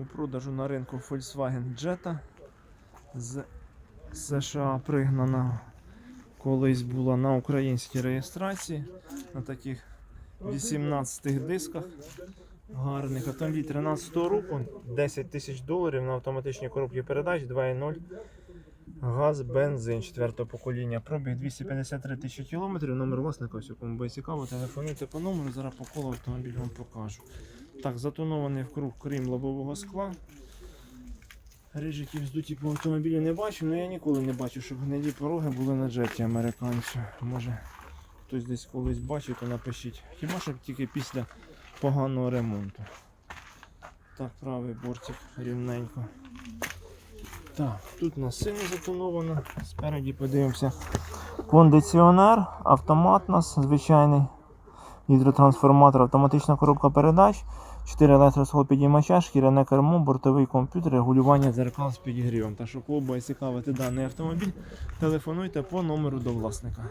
У продажу на ринку Volkswagen Jetta з США пригнана. Колись була на українській реєстрації на таких 18 дисках. Гарних автомобіль 13 року, 10 тисяч доларів на автоматичній коробці передач 2.0. Газ, бензин 4 покоління. Пробіг 253 тисячі кілометрів. Номер власника, ось кому буде цікаво, телефонуйте по номеру, зараз по колу автомобіль вам покажу. Так, затонований в круг крім лобового скла. Рижиків здуті по автомобілю не бачу, але я ніколи не бачив, щоб гнилі пороги були на джеті американцю. Може хтось десь колись бачив, то напишіть. Хіба що тільки після поганого ремонту. Так, правий бортик рівненько. Так, тут у нас сильно затоновано. Спереді подивимося. Кондиціонер, автомат у нас звичайний. Гідротрансформатор, автоматична коробка передач, 4 електросхолопідіймача, шкіряне кермо, бортовий комп'ютер, регулювання зеркал з підігрівом. Та що кого цікавити даний автомобіль, телефонуйте по номеру до власника.